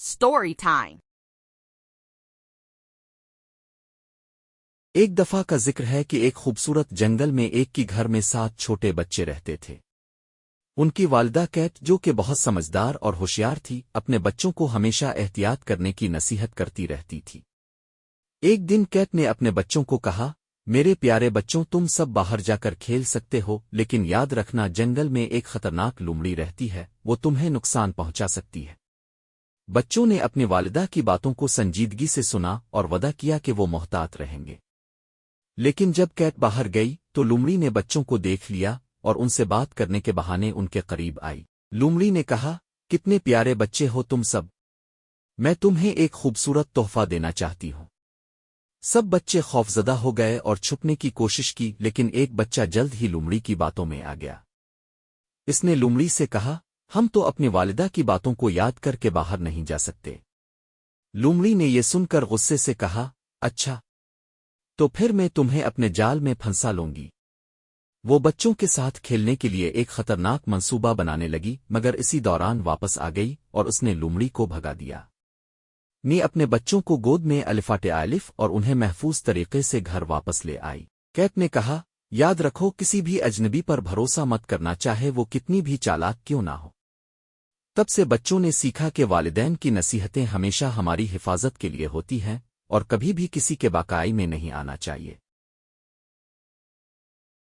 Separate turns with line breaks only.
Story time.
एक दफ़ा का ज़िक्र है कि एक खूबसूरत जंगल में एक की घर में सात छोटे बच्चे रहते थे। उनकी वालदा कैट जो कि बहुत समझदार और होशियार थी, अपने बच्चों को हमेशा एहतियात करने की नसीहत करती रहती थी। एक दिन कैट ने अपने बच्चों को कहा, मेरे प्यारे बच्चों, तुम सब बाहर जाकर खेल सकते हो, लेकिन याद रखना, जंगल में एक खतरनाक लुमड़ी रहती है, वो तुम्हें नुकसान पहुँचा सकती है। बच्चों ने अपनी वालिदा की बातों को संजीदगी से सुना और वदा किया कि वो मोहतात रहेंगे। लेकिन जब कैट बाहर गई तो लुमड़ी ने बच्चों को देख लिया और उनसे बात करने के बहाने उनके करीब आई। लुमड़ी ने कहा, कितने प्यारे बच्चे हो तुम सब। मैं तुम्हें एक खूबसूरत तोहफा देना चाहती हूँ। सब बच्चे खौफजदा हो गए और छुपने की कोशिश की, लेकिन एक बच्चा जल्द ही लुमड़ी की बातों में आ गया। इसने लुमड़ी से कहा हम तो अपनी वालिदा की बातों को याद करके बाहर नहीं जा सकते। लुमड़ी ने यह सुनकर गुस्से से कहा अच्छा तो फिर मैं तुम्हें अपने जाल में फंसा लूँगी। वो बच्चों के साथ खेलने के लिए एक खतरनाक मंसूबा बनाने लगी, मगर इसी दौरान वापस आ गई और उसने लुमड़ी को भगा दिया। नी अपने बच्चों को गोद में अलिफाटे आलिफ और उन्हें महफूज तरीके से घर वापस ले आई। कैट ने कहा, याद रखो, किसी भी अजनबी पर भरोसा मत करना, चाहे वो कितनी भी चालाक क्यों ना हो। तब से बच्चों ने सीखा कि वालदेन की नसीहतें हमेशा हमारी हिफाजत के लिए होती हैं और कभी भी किसी के बाकाई में नहीं आना चाहिए।